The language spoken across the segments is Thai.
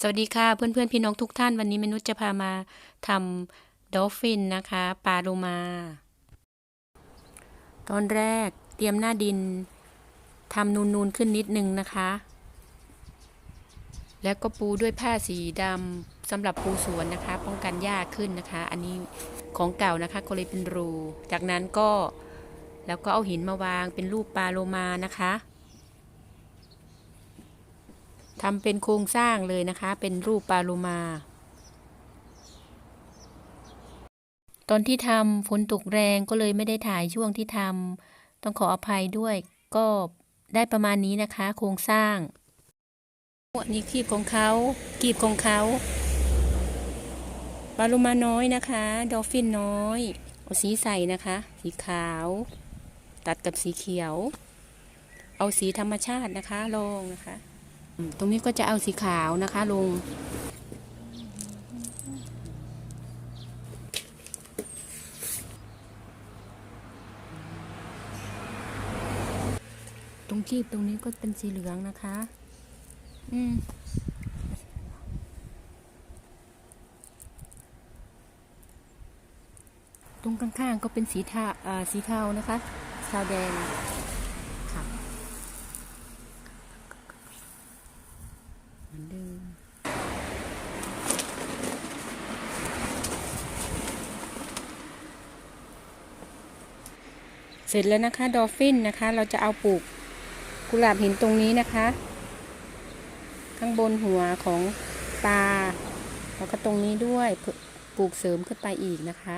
สวัสดีค่ะเพื่อนๆพี่น้องทุกท่านวันนี้มนุษย์จะพามาทำดอฟฟินนะคะปลาโลมา ตอนแรกเตรียมหน้าดินทำนูนๆขึ้นนิดนึงนะคะ แล้วก็ปูด้วยผ้าสีดำสำหรับปูสวนนะคะ ป้องกันหญ้าขึ้นนะคะ อันนี้ของเก่านะคะก็เลยเป็นรู จากนั้นก็แล้วก็เอาหินมาวางเป็นรูปปลาโลมานะคะ ทำเป็นโครงสร้างเลยนะคะ เป็นรูปปลาโลมา ตอนที่ทำฝนตกแรงก็เลยไม่ได้ถ่ายช่วงที่ทำต้องขออภัยด้วย ก็ได้ประมาณนี้นะคะ โครงสร้างอันนี้กีบของเขากีบของเขาปลาโลมาน้อยนะคะ ดอฟฟินน้อยเอาสีใสนะคะ สีขาว ตัดกับสีเขียว เอาสีธรรมชาตินะคะลองนะคะ ตรงนี้ก็จะเอาสีขาวนะคะลง ตรงคีบตรงนี้ก็เป็นสีเหลืองนะคะ อืมตรงข้างๆก็เป็นสีเทาสีเทานะคะเทาแดงค่ะ เห มือนเดิมเสร็จแล้วนะคะ ดอฟฟินนะคะ เราจะเอาปลูกกุหลาบหินตรงนี้นะคะ ข้างบนหัวของปลาแล้วก็ตรงนี้ด้วยปลูกเสริมขึ้นไปอีกนะคะ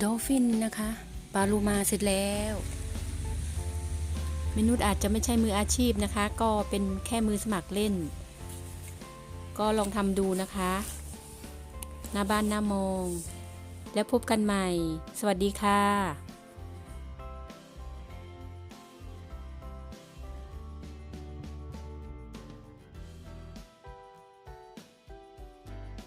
ดอลฟินนะคะปลาลูมาเสร็จแล้วมนุษย์อาจจะไม่ใช่มืออาชีพนะคะ ก็เป็นแค่มือสมัครเล่น ก็ลองทำดูนะคะหน้าบ้านหน้ามอง แล้วพบกันใหม่ สวัสดีค่ะ